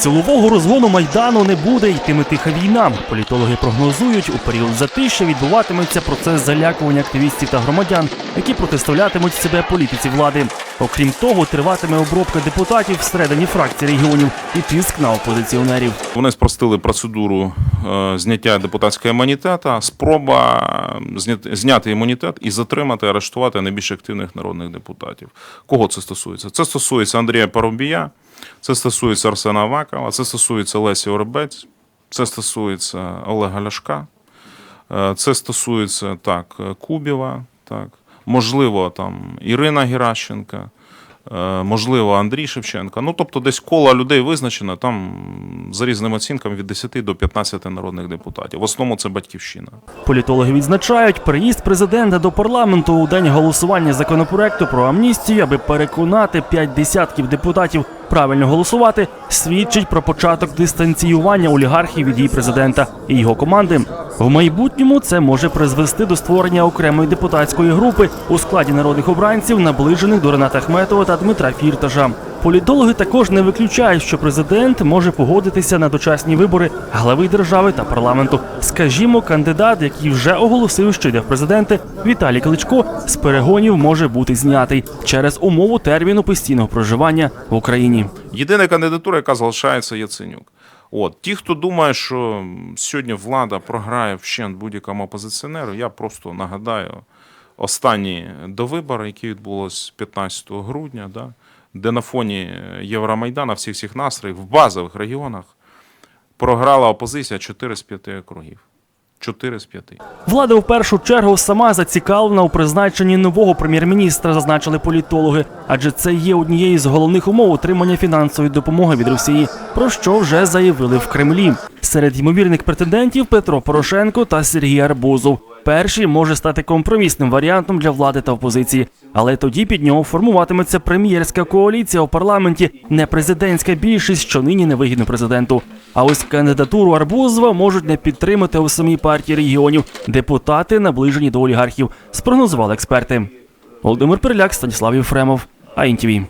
Силового розгону майдану не буде йтиме тиха війна. Політологи прогнозують, у період затища відбуватиметься процес залякування активістів та громадян, які протиставлятимуть себе політиці влади. Окрім того, триватиме обробка депутатів всередині фракцій регіонів і тиск на опозиціонерів. Вони спростили процедуру е, зняття депутатського імунітету, спроба зняти імунітет і затримати, арештувати найбільш активних народних депутатів. Кого це стосується? Це стосується Андрія Парубія, це стосується Арсена Авакова, це стосується Лесі Оробець, це стосується Олега Ляшка, е, це стосується так, Кубіва, так, можливо, там Ірина Геращенка. Е, можливо, Андрій Шевченка. Ну, тобто, десь коло людей визначено там за різними оцінками від 10 до 15 народних депутатів. В основному це батьківщина. Політологи відзначають, приїзд президента до парламенту у день голосування законопроекту про амністію, аби переконати п'ять десятків депутатів правильно голосувати, свідчить про початок дистанціювання олігархів від її президента і його команди. В майбутньому це може призвести до створення окремої депутатської групи у складі народних обранців, наближених до Рената Ахметова та Дмитра Фірташа. Політологи також не виключають, що президент може погодитися на дочасні вибори глави держави та парламенту. Скажімо, кандидат, який вже оголосив, що йде в президенти, Віталій Кличко з перегонів може бути знятий через умову терміну постійного проживання в Україні. Єдина кандидатура, яка залишається Яценюк. От ті, хто думає, що сьогодні влада програє вщент будь-якому опозиціонеру, я просто нагадаю останні довибори, які відбулись 15 грудня, да, де на фоні Євромайдана всіх всіх настроїв в базових регіонах програла опозиція 4 з 5 округів. 4 з 5. Влада в першу чергу сама зацікавлена у призначенні нового прем'єр-міністра, зазначили політологи, адже це є однією з головних умов отримання фінансової допомоги від Росії, про що вже заявили в Кремлі. Серед ймовірних претендентів Петро Порошенко та Сергій Арбузов. Перший може стати компромісним варіантом для влади та опозиції, але тоді під нього формуватиметься прем'єрська коаліція у парламенті, не президентська більшість, що нині невигідно президенту. А ось кандидатуру Арбузова можуть не підтримати у самій партії регіонів депутати, наближені до олігархів, спрогнозували експерти. Володимир Переляк, Станіслав Єфремов, АІНТІВІ.